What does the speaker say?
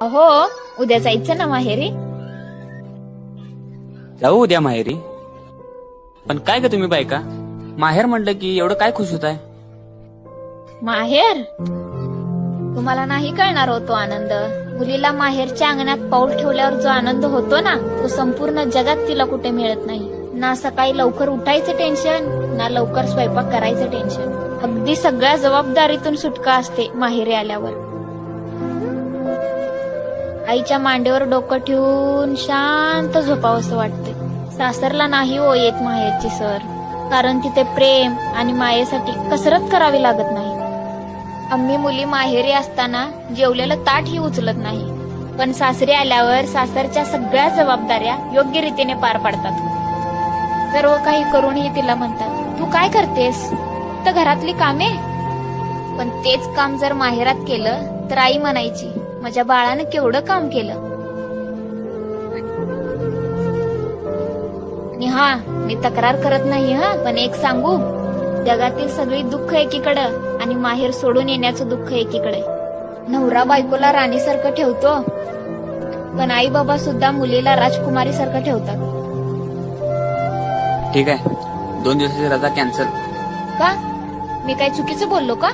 अहो उद्या जायचं ना माहेरी? जाऊ उद्या माहेरी. पण काय ग तुम्ही बायका? माहेर म्हणलं की एवढं काय खुश होत आहे माहेर? तुम्हाला नाही कळणार होतो आनंद. मुलीला माहेरच्या अंगणात पाऊल ठेवल्यावर जो आनंद होतो ना तो संपूर्ण जगात तिला कुठे मिळत नाही. ना सकाळी लवकर उठायचं टेन्शन ना लवकर स्वयंपाक करायचं टेन्शन अगदी सगळ्या जबाबदारीतून सुटका असते माहेरी आल्यावर. आईच्या मांडीवर डोकं ठेवून शांत झोपावंसं वाटते सासरला नाही हो येत माहेरची सर. कारण तिथे प्रेम आणि मायेसाठी कसरत करावी लागत नाही. आम्ही मुली माहेरी असताना जेवलेलं ताटही उचलत नाही. पण सासरी आल्यावर सासरच्या सगळ्या जबाबदाऱ्या योग्य रीतीने पार पाडतात. सर्व काही करूनही तिला म्हणतात तू काय करतेस? तर घरातली कामे? पण तेच काम जर माहेरात केलं तर आई म्हणायची माझ्या बाळानं केवढं काम केलं. आणि हा मी तक्रार करत नाही हा पण एक सांगू. जगातील सगळी दुःख एकीकडं आणि माहेर सोडून येण्याचं दुःख एकीकडे. नवरा बायकोला राणीसारखं ठेवतो पण आई बाबा सुद्धा मुलीला राजकुमारी सारखं ठेवतात. ठीक आहे. दोन दिवसाची रजा कॅन्सल. का? मी काय चुकीचं बोललो का?